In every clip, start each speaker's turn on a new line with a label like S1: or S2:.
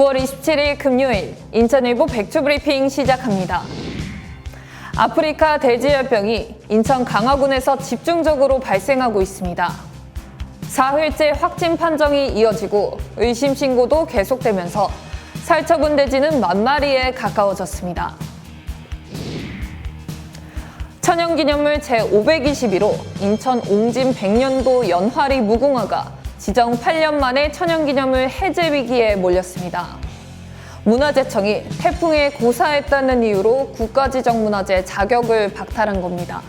S1: 9월 27일 금요일 인천일보 백주브리핑 시작합니다. 아프리카 돼지열병이 인천 강화군에서 집중적으로 발생하고 있습니다. 사흘째 확진 판정이 이어지고 의심 신고도 계속되면서 살처분 돼지는 만 마리에 가까워졌습니다. 천연기념물 제521호 인천 옹진 백년도 연화리 무궁화가 지정 8년 만에 천연기념물 해제 위기에 몰렸습니다. 문화재청이 태풍에 고사했다는 이유로 국가지정문화재 자격을 박탈한 겁니다.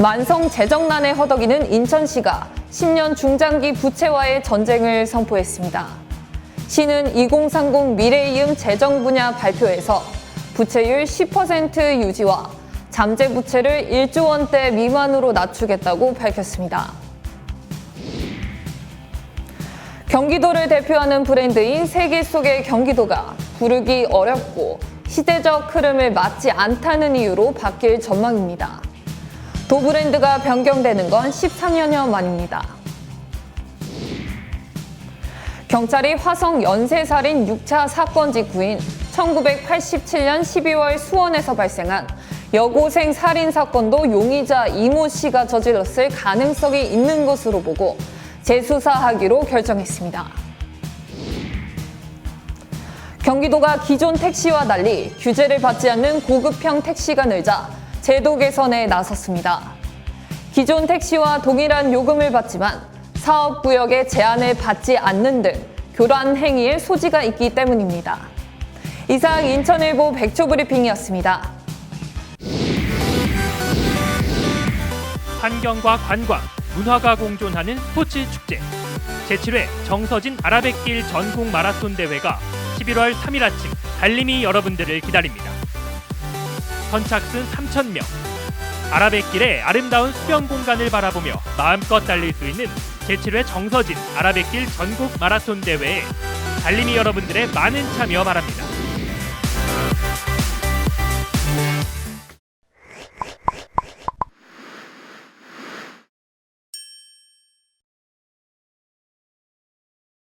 S1: 만성 재정난에 허덕이는 인천시가 10년 중장기 부채와의 전쟁을 선포했습니다. 시는 2030 미래이음 재정 분야 발표에서 부채율 10% 유지와 잠재 부채를 1조 원대 미만으로 낮추겠다고 밝혔습니다. 경기도를 대표하는 브랜드인 세계 속의 경기도가 부르기 어렵고 시대적 흐름을 맞지 않다는 이유로 바뀔 전망입니다. 도 브랜드가 변경되는 건 13년여 만입니다. 경찰이 화성 연쇄살인 6차 사건 직후인 1987년 12월 수원에서 발생한 여고생 살인 사건도 용의자 이모 씨가 저질렀을 가능성이 있는 것으로 보고 재수사하기로 결정했습니다. 경기도가 기존 택시와 달리 규제를 받지 않는 고급형 택시가 늘자 제도 개선에 나섰습니다. 기존 택시와 동일한 요금을 받지만 사업 구역의 제한을 받지 않는 등 교란 행위의 소지가 있기 때문입니다. 이상 인천일보 백초 브리핑이었습니다.
S2: 환경과 관광, 문화가 공존하는 스포츠 축제 제7회 정서진 아라뱃길 전국 마라톤 대회가 11월 3일 아침 달림이 여러분들을 기다립니다. 선착순 3,000명 아라뱃길의 아름다운 수변 공간을 바라보며 마음껏 달릴 수 있는 제7회 정서진 아라뱃길 전국 마라톤 대회에 달림이 여러분들의 많은 참여 바랍니다.